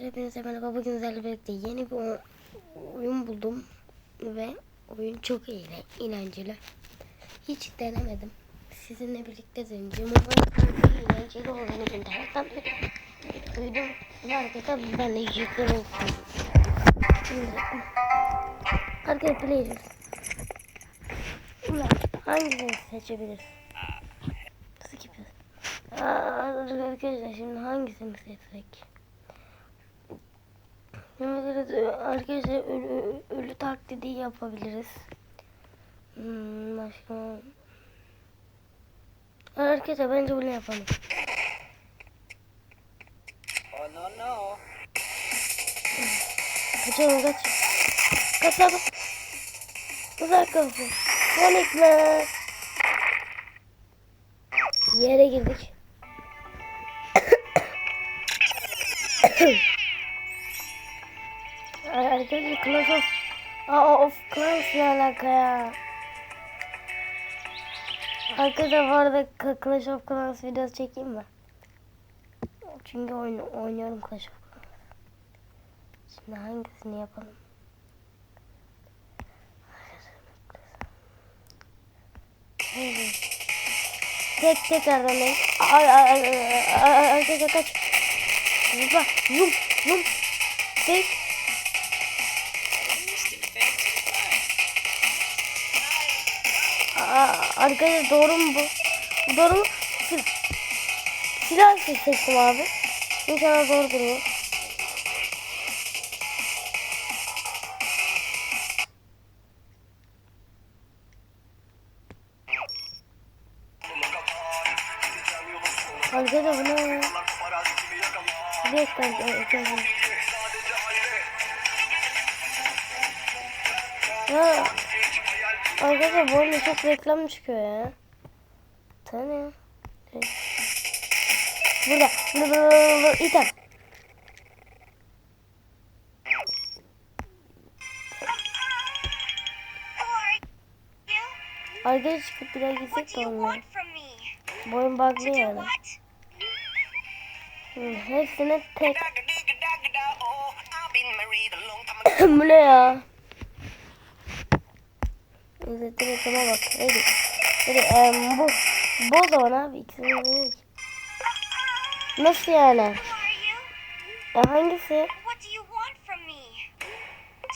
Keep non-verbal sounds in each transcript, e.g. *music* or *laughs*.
hepinize merhaba. Bugün sizlerle birlikte yeni bir oyun buldum. Ve oyun çok iyi, eğlenceli. Hiç denemedim. Sizinle birlikte deneyeceğim. Umarım eğlenceli olduğunu internetten duydum. Ve arkadaşlar ben de yiyecekler olsun. Arkadaşlar players. Ulan hangisini seçebiliriz? Skip. Arkadaşlar şimdi hangisini seçsek? Evet, arkadaşlar ölü, ölü taklidi yapabiliriz. Hmm, başka... Arkadaşlar bence bunu yapalım. Oh no no. Kaçalım kaç. Kaç abi. Uzak kalsın. Sonic'le. Yere girdik. *coughs* *coughs* *coughs* Arkadaşlar Clash of... Aa, of Clash ne alaka ya? Arkadaşlar bu arada Clash of Clans videosu çekeyim mi? Çünkü oyun, oynuyorum Clash of Clans. Şimdi hangisini yapalım? Tek tek aramayın. Ay ay ay ay ay ay kaç kaç. Zıpla yum yum. Tek. Arkadaşlar doğru mu bu? Bu doğru mu? Sil silah seçtim abi. İnşallah doğru duruyor. Arkadaşlar bu ne ya? Bir dakika arkadaşlar. Arkadaşlar bu oyunda çok reklam çıkıyor ya. Tane. Burada. Burada. Burada. İtem. Arkadaşlar çıkıp bir daha gitsek de olmuyor. Bu oyun bug'lı yani. hepsine tek. *laughs* Bu ne ya? İzzettin reklama bak. Hadi. Hadi em, bu. Bu o abi. İkisini de yok. Nasıl yani? E, hangisi?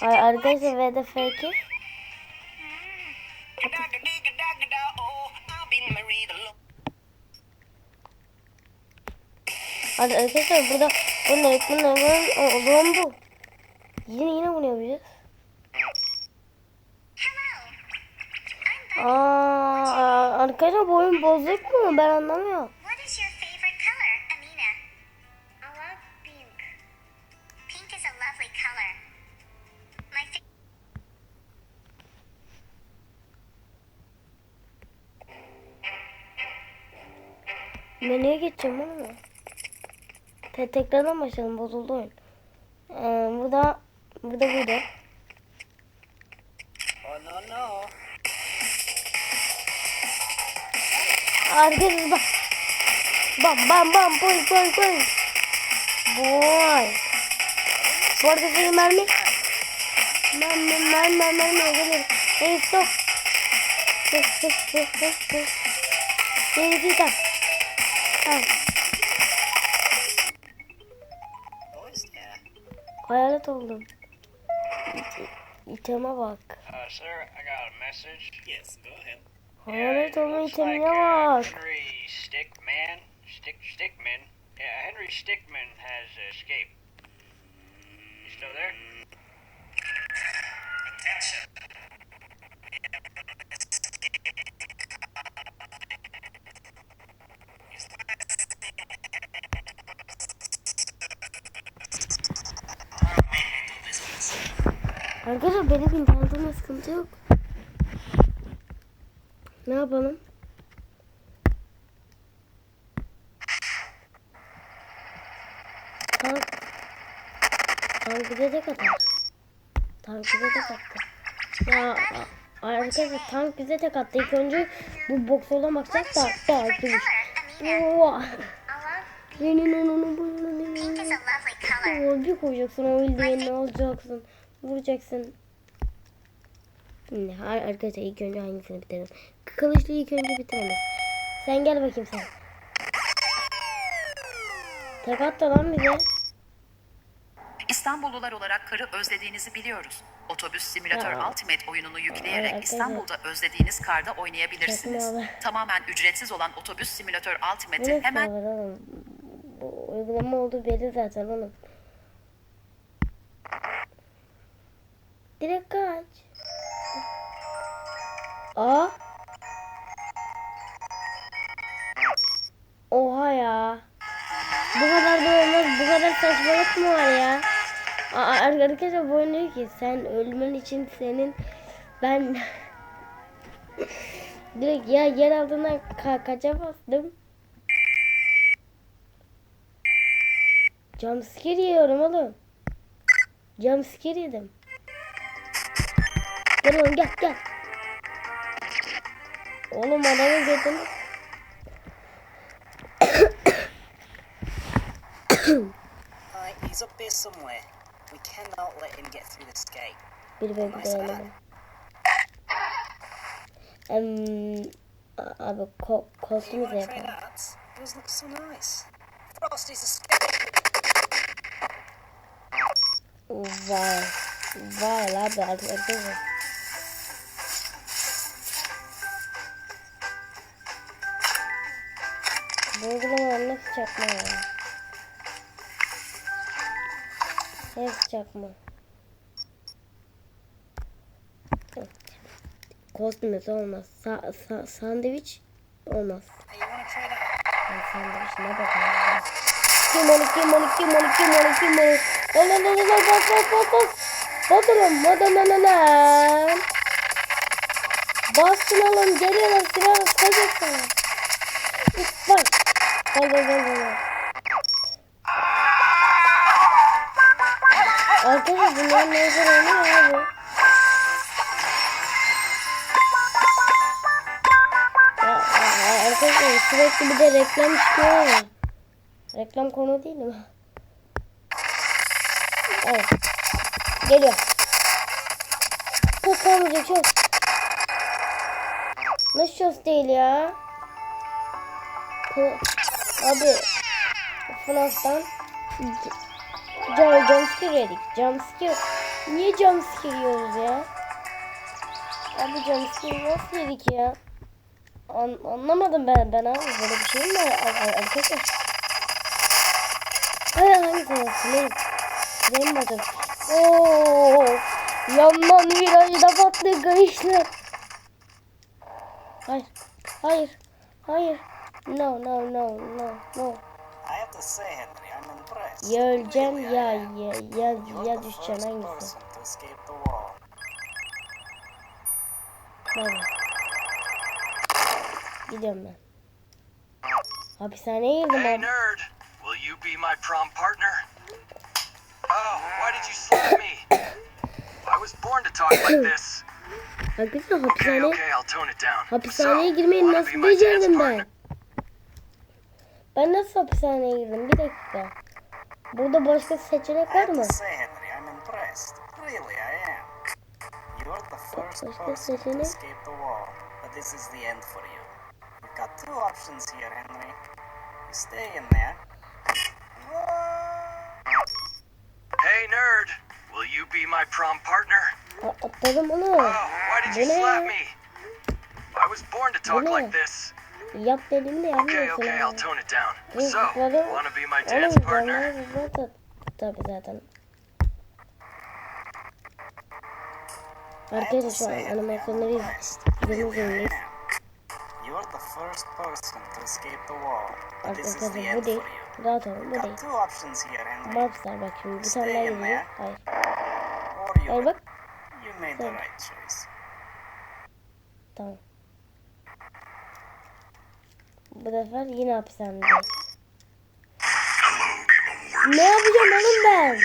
Ay, arkadaşlar VDF2. I've been married a long Hadi arkadaşlar burada bunun reklamını o, o zaman bu. Yine yine bunu yapacağız. Aa, arkadaşlar bu oyun bozuk mu? Ben anlamıyorum. Menüye geçeceğim ama. Te tekrardan başlayalım. Bozuldu oyun. Ee, burada burada buydu. Arkadaşlar bak. Bam bam bam boy boy boy. Boy. Bu arada senin mermi. Mermi mermi mermi mermi gelir. Hey stop. Stop stop stop stop stop. Yeni bir tane. Tamam. Hayalet oldum. İteme bak. Uh, sir, I got a message. Yes, go ahead. Hayalet olma looks like itemine uh, bak. Henry Stickman, Stick Stickman. Yeah, Henry Stickman has escaped. You still there? Attention. Arkadaşlar benim internetimde sıkıntı yok. Ne yapalım? Tank. Tank bize de kadar. Tank bize de kattı. Ya arkadaşlar tank bize de kattı. İlk önce bu boksörden bakacak da. Favorite demiş. Senin onu color. Bir koyacaksın o ildiğini alacaksın. Vuracaksın. Şimdi arkadaşlar ilk önce hangisini bitirelim? Kılıçlı ilk önce bitirelim. Sen gel bakayım sen. Tek attı lan bize. İstanbullular olarak karı özlediğinizi biliyoruz. Otobüs Simülatör Ya. Ultimate oyununu yükleyerek arkadaşlar. İstanbul'da özlediğiniz karda oynayabilirsiniz. Tamamen ücretsiz olan Otobüs Simülatör Ultimate'i hemen oğlum? Bu uygulama olduğu belli zaten oğlum. Direkt kaç. Aa. Oha ya. Bu kadar da olmaz. Bu kadar saçmalık mı var ya? Aa, arkadaşlar bu oyun ki sen ölmen için senin ben *laughs* direkt ya yer altından ka kaça bastım. Jumpscare yiyorum oğlum. Jumpscare yedim. Gel oğlum gel gel. Oğlum götünü. Right, he's up here somewhere. We cannot let him get through this gate. Bir. Em, a- abi ko kostümü de You yapalım. Those look so nice. Frosty's escape. Vay. Vay abi arkadaşlar. Çakma ya? Hepsi çakma. Kostümüz olmaz. Sa sa sandviç olmaz. Ben sandviçine bakalım. Kim onu kim onu kim onu kim onu kim onu. Lan lan lan lan bas bas bas bas. Bas oğlum. Lan lan lan. Bastın oğlum. Geliyorlar silah sıkacak sana. Uf, Bak. Bak bak bak bak. Arkadaşlar bunlar ne güzel oynuyor abi. Arkadaşlar sürekli bir de reklam çıkıyor ya. Reklam konu değil mi? Evet. Geliyor. Çok kalmayacak çok. Nasıl çöz değil ya? Kı- Abi. FNAF'tan Jump jumpscare yedik. Jumpscare. Niye jumpscare yiyoruz ya? Abi jumpscare nasıl yedik ya? An anlamadım ben ben abi böyle bir şey mi arkadaşlar? Hayır hangi taraf? Sileyim. Sileyim bakın. Oo, yandan virajda patlıyor kayışlar. Hayır. Hayır. Hayır. No no no no no. I have to say, Henry, I'm impressed. Ya öleceğim ya ya ya, ya düşeceğim hangisi? Hadi. Gidiyorum ben. Hapishaneye girdim Hey, abi. nerd. Will you be my prom partner? Oh, why did you slap me? I was born to talk like *coughs* this. Arkadaşlar Okay, hapishane, okay, I'll tone it down. hapishaneye girmeyi nasıl becerdim partner? ben? Ben nasıl hapishaneye girdim? Bir dakika. Burada başka seçenek var mı? Başka seçenek? this is the end for you. You've got two options here, Henry. You stay in there. Hey, nerd. Will you be my prom partner? A- Atladım onu. Oh, why did you slap me? I was born to talk like this. Yap dediğimde Okay, yapmıyorsun. okay, I'll ama. tone it down. So, wanna be my dance partner? canlar burada tabi zaten. Arkadaşlar şu an animasyonları iz- impressed. izlemek Really, I zorundayız. am. You're the first person to escape the wall, but this is the end for you. Rahat olun bu değil. got two options here, Henry. Mobstar bak şimdi bir tane daha geliyor. Hayır. Hayır bak. You made the Sen- right choice. Tamam. Bu sefer yine hapishanedeyiz. Ne yapacağım oğlum ben?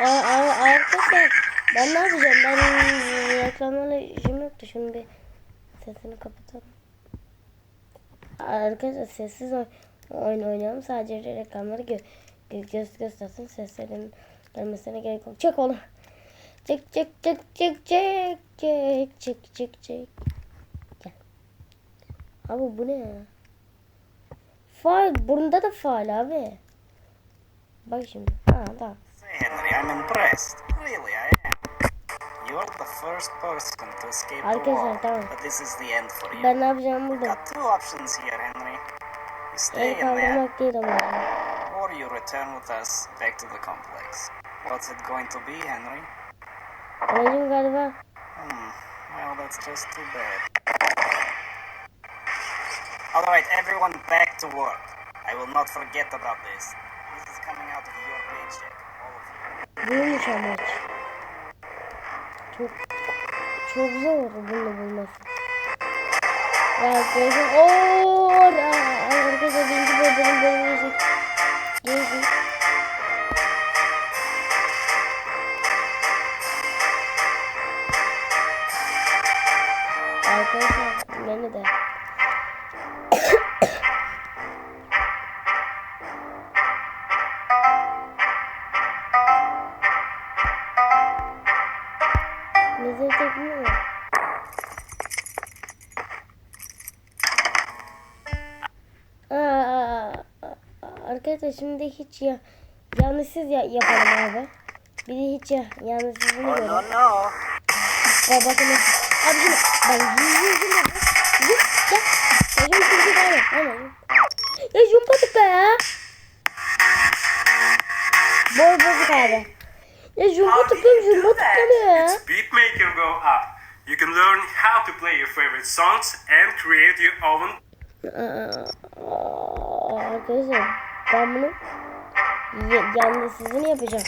Arkadaşlar ben ne yapacağım? Ben reklamlarla işim yoktu. Şunu bir sesini kapatalım. Arkadaşlar sessiz oy- oyun oynayalım. Sadece reklamları gö gö göz göstersin. Seslerin gelmesine gerek yok. Çek oğlum. Çek çek çek çek çek çek çek çek çek. Gel. Abi bu ne? Faal. Bunda da faal abi. Bak şimdi. Ha tamam. Say, Henry, I'm impressed. Really, I am. You're the first person to escape the Arkadaşlar, tamam. but this is the end for you. Ben ne yapacağımı buldum. Got two options here, Henry. You stay El in there, kaldırmak değil ama. or you return with us back to the complex. What's it going to be, Henry? Galiba Hmm, well, that's just too bad. Alright, everyone back to work. I will not forget about this. This is coming out of your paycheck, all of you. buymuş amaç. Çok çok zor bunu bulması. Ya arkadaşlar ooo arkadaşlar birinci bölümün bölümü Gezin. destekliyor mu? Arkadaşlar şimdi hiç ya yanlışsız ya yapalım abi. Bir de hiç ya yanlışsızını oh, görelim. No, no. Aa, bakın. Abi şimdi ben yüzüyorum. Yok ya. Ben yüzüyorum. Aynen. Ya yumpadık be. Bol bozuk abi. Ya jumbo tıklıyorum jumbo tıklamıyor ya. It's beatmaker. Beatmaker Go Up. You can learn how to play your favorite songs and create your own Arkadaşlar ben bunu ye- yanlışsızını yapacağım.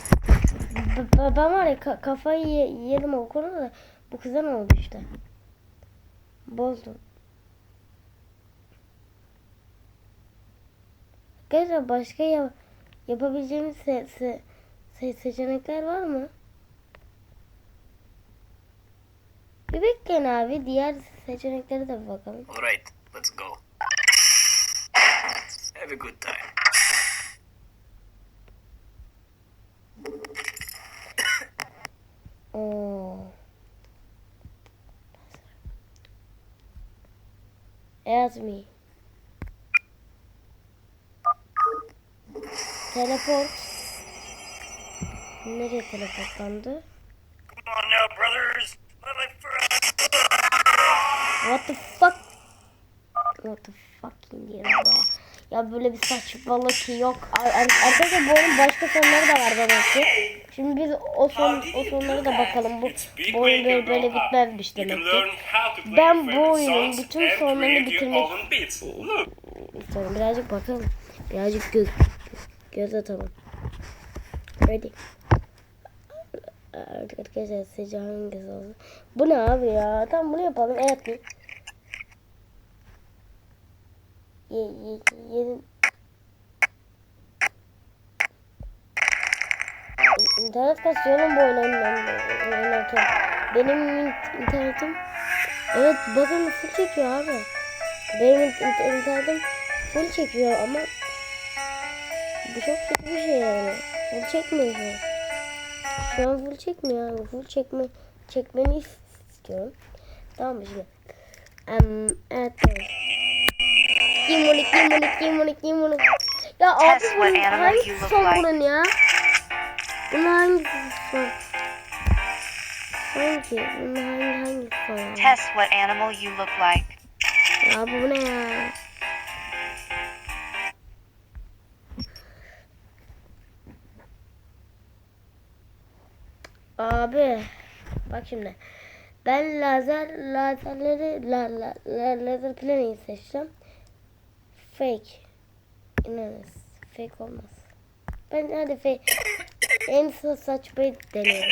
B- ben var ya ka- kafayı ye- yedim o konuda da bu kıza ne oldu işte. Bozdum. Arkadaşlar başka ya- yapabileceğimiz se- se- se- seçenekler var mı? Bir bekleyin abi. Diğer seçeneklere de bakalım. Alright, let's go. Have a good time. Oo. Ask me. Teleport. Nereye teleportlandı? What the fuck? What the fucking diyorum ya. Ya böyle bir saçmalık yok. Ar- ar- Arkadaşlar bu oyunun başka sonları da var demek ki. Şimdi biz o son o sonlara da bakalım. Bu, bu oyun böyle, böyle bitmezmiş demek ki. Ben bu oyunun bütün sonlarını bitirmek istiyorum. Birazcık bakalım. Birazcık göz, göz atalım. Ready. Arkadaşlar sizce hangisi olsun? Bu ne abi ya? Tamam bunu yapalım. Evet Ye, ye, yedim. İnternet kasıyor bu oynarken. Benim in- internetim Evet bakın full çekiyor abi. Benim in- internetim full çekiyor ama bu çok kötü bir şey yani. Full çekmiyor. Şu an full çekmiyor abi. Full çekme çekmeni istiyorum. Tamam mı şimdi? Um, evet tamam. Kim bunu kim bunu? Ya abi bunun hangisi son bunun ya? Bunun hangisi son? Hangi? Bunun hangi hangisi son? ya? Test what animal you look like. Ya bu ne ya? Abi bak şimdi. Ben lazer lazerleri la, la, la, lazer planning seçtim. Fake. İnanız. Fake olmaz. Ben hadi fake. *coughs* en sa- saçmayı deneyelim.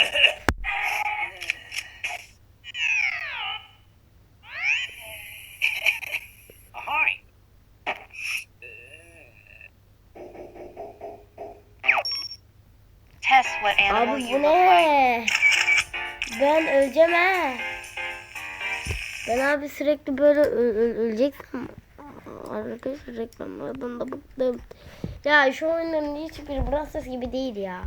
Abi bu ne? Ben öleceğim ha. Ben abi sürekli böyle ö- ö- öleceksem Arkadaşlar reklamlardan da bıktım. Ya şu oyunların hiçbiri Brawl gibi değil ya.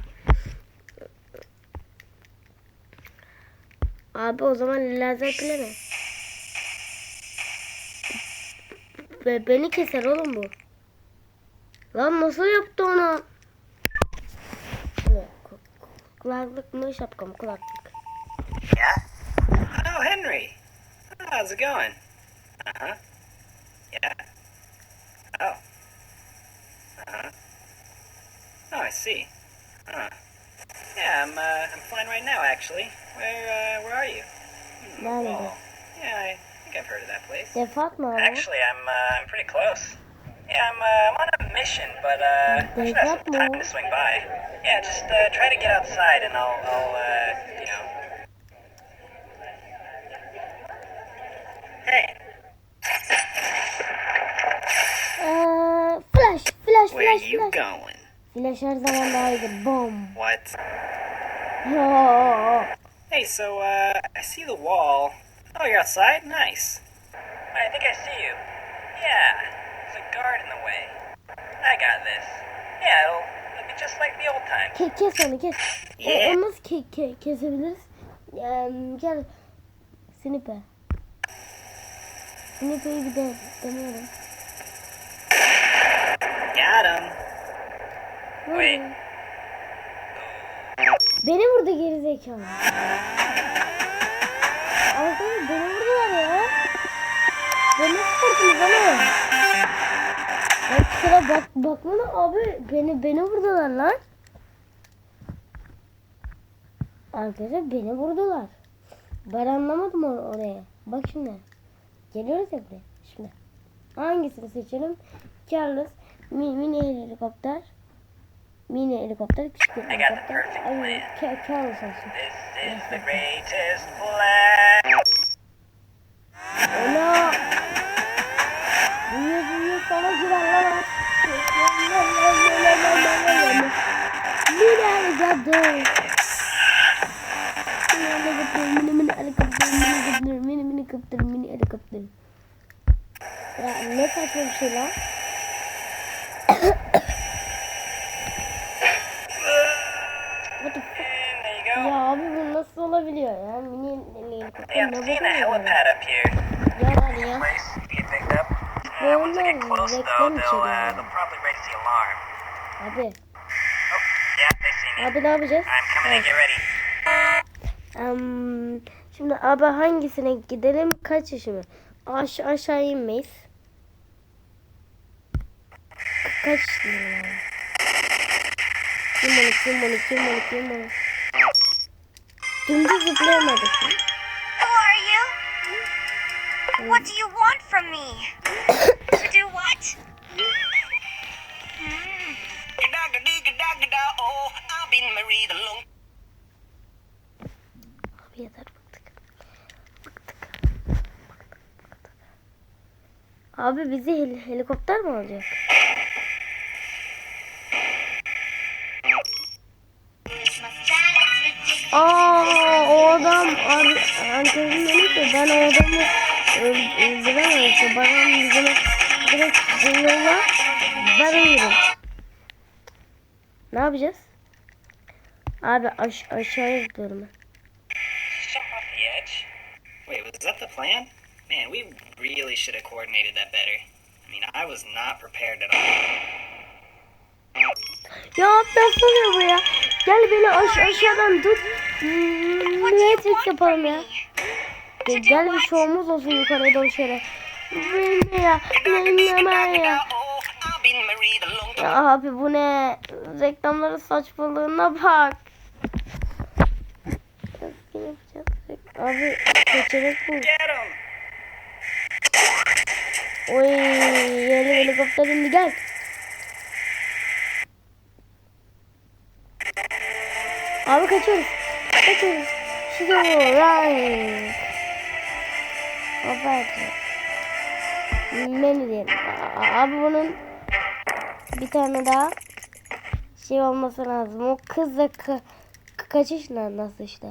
Abi o zaman lazer pile mi? Be beni keser oğlum bu. Lan nasıl yaptı ku- Kulaklık mı şapka mı kulaklık. Yeah? Oh, Henry. How's it going? Uh huh. Yeah. Oh. Uh huh. Oh, I see. Huh. Yeah, I'm uh, I'm fine right now, actually. Where uh, where are you? Hmm? Wall. Yeah, I think I've heard of that place. Defat mı abi? Actually, I'm uh, I'm pretty close. Yeah, I'm uh, I'm on a mission, but uh, I should have some time to swing by. Yeah, just uh, try to get outside, and I'll I'll uh, you know. Hey, Eee, flash, flash, where are flash, you flash. going? Flash her zaman daha iyidir. Bom. What? Oo. Hey, so uh, I see the wall. Oh, you're outside? Nice. I think I see you. Yeah, there's a guard in the way. I got this. Yeah, it'll, it'll be just like the old times. Ke kes onu kes. Yeah. onu nasıl ke ke kesebiliriz? Eee, gel. Sniper. Sniper'ı bir de deniyorum. Him. Wait. Beni vurdu gerizekalı. Arkadaşlar beni vurdular ya. Ben nasıl vurdunuz ama? Ya kusura bak bakmana abi beni beni vurdular lan. Arkadaşlar beni vurdular. Ben anlamadım or- oraya. Bak şimdi. Geliyoruz ya buraya. Şimdi. Hangisini seçelim? Carlos, mini, mini helikopter. Mini helikopter, küçük the helikopter. Ay, Carlos olsun. Ona büyüyor büyüyor sana girer lan. Mini helikopter. Mini helikopter, mini mini helikopter, mini helikopter, mini mini helikopter, mini helikopter. Ya ne saçma bir şey lan. What the fuck? And there you go. Ya abi bu nasıl olabiliyor ya? Mini helikopter ne bakıyor ya? Ya var ya. Bu Uh, onlar reklam içeriyor. uh. Abi. Me. Abi ne yapacağız? Em, şimdi abi hangisine gidelim? Kaç yaşımı? Aş aşağı inmeyiz. Kaç yaşındayım abi? Kim bunu kim bunu kim bunu kim bunu? Dümdüz zıplayamadık. Who are you? What do you want from me? to *coughs* do what? Abi yeter bıktık. Bıktık. Abi bizi hel- helikopter mi alacak? Aa o adam demiş ki ben o adamı öl- öldüremem işte bana yüzüne direkt yolla ben ölürüm. Ne yapacağız? Abi aş aşağıya gidiyorum ben. Wait, was that the plan? Man, we really should have coordinated that better. I mean, I was not prepared at all. Ya atlasana bu ya. Gel beni aş aşağıdan tut. Hmm, Matrix want yapalım ya. me? Gel, bir şovumuz olsun yukarıya doğru şöyle. Ya. Beni ya. Ya abi bu ne? Reklamların saçmalığına bak. Abi seçenek bu. Oy yeni helikopter indi gel. Abi kaçıyoruz. Kaçıyoruz. Şimdi run. Kapat. Menü diyelim. Abi bunun bir tane daha şey olması lazım. O kız da ka- kaç yaşında nasıl işte.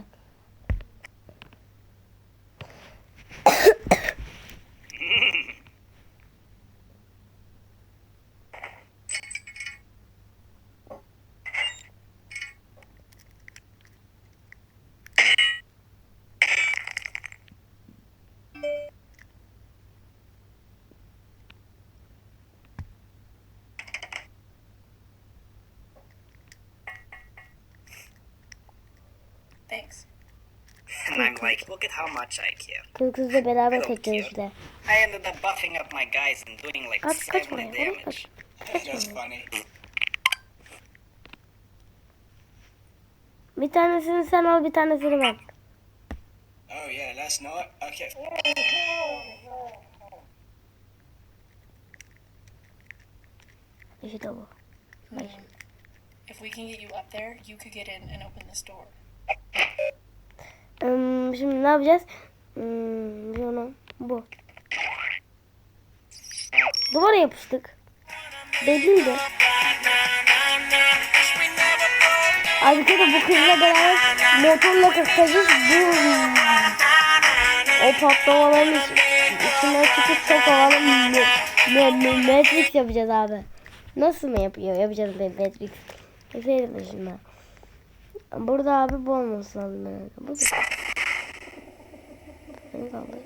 I'm like, look at how much I care. Beraber kaçıyoruz işte. I ended up buffing up my guys and doing like Kaç kaç 70 buraya oğlum damage. kaç. That's funny. Bir tanesini sen al bir tanesini ben. Oh yeah, last night. Okay. İşte bu. If we can get you up there, you could get in and open this door. Şimdi ne yapacağız? Hmm, bunu bu. Duvara yapıştık. Belliydi. Ayrıca da bu kızla beraber motorla kaçacağız. Bu o patlamaların iç- içine çıkıp çok me- Matrix yapacağız abi. Nasıl mı yapıyor? Yapacağız Matrix. Yapayım da şimdi. Burada abi bu olması lazım. herhalde. Bu da. Beni.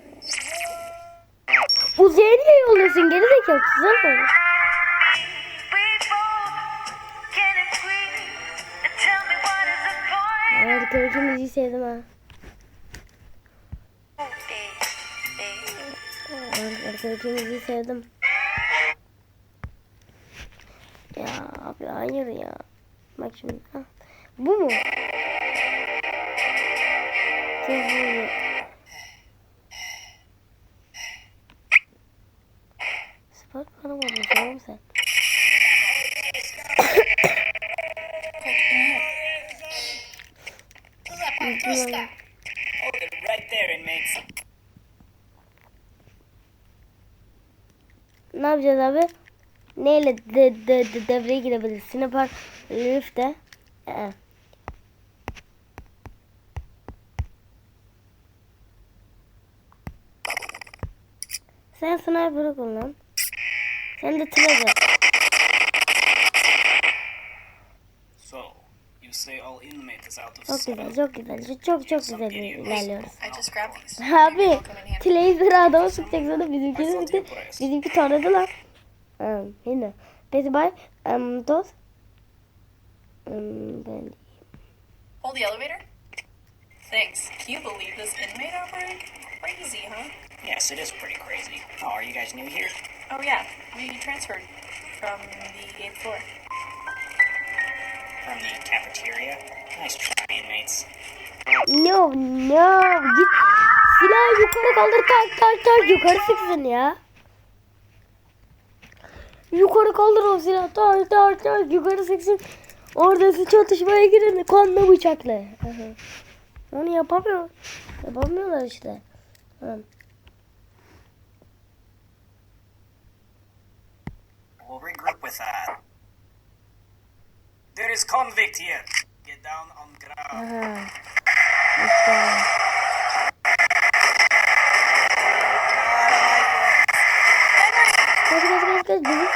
Uzay'a niye yolluyorsun? Geri zekalı. Güzel mi? Harika müziği sevdim ha. Harika müziği sevdim. Ya abi hayır ya. Bak şimdi. Ha. Bu mu? İyi. Spark bana mı oğlum sen? Ne yapacağız abi? Neyle de, de, de, devreye girebiliriz? Snapper Rift'te. Ee. Sen sniper'ı kullan. Sen de treasure. So, you say all inmates out of Çok güzel, çok güzel. Çok çok güzel ilerliyoruz. *laughs* Abi. Tracer'ı adama sıkacak sonra bizimkini sıktı. Bizimki taradı lan. Um, yine. Peki bay. Um, dos. Um, ben... Hold the elevator. Thanks. Can you believe this inmate outbreak? Crazy, huh? Yes, it is pretty crazy. Oh, are you guys new here? Oh yeah, we transferred from the eighth floor. From the cafeteria? Nice try, inmates. No, no. Git. Silahı yukarı kaldır tak tak tak yukarı sıksın ya. Yukarı kaldır o silahı tak tak tak yukarı sıksın. Orada çatışmaya girin kanla bıçakla. Onu yapamıyor. Yapamıyorlar işte. Tamam. We'll regroup with that. There is convict here. Get down on ground. Aha. İşte. Kaç kaç kaç kaç. Bizim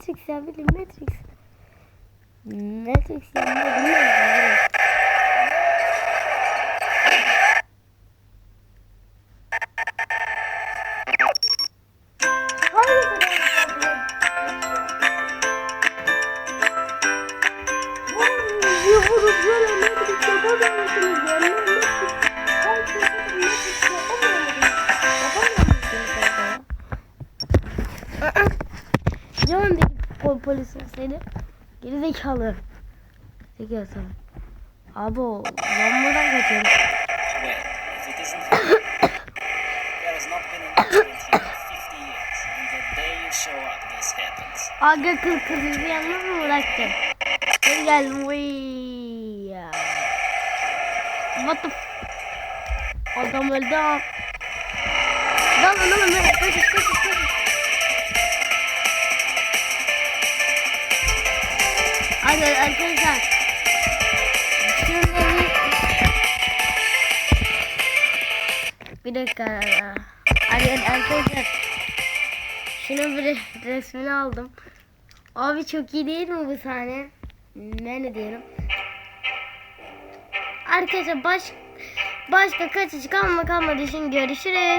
Matrix ya bilin Matrix. Matrix you show up, this happens. Aga kız kızı yalnız mı bıraktı? Gel gel. Vıy ya. what the Adam öldü ha. Lan lan lan. Bir dakika. Arkadaşlar. Şunun bir resmini aldım. Abi çok iyi değil mi bu sahne? Ben ne diyorum? Arkadaşlar baş başka kaçış kalma kalmadığı için görüşürüz.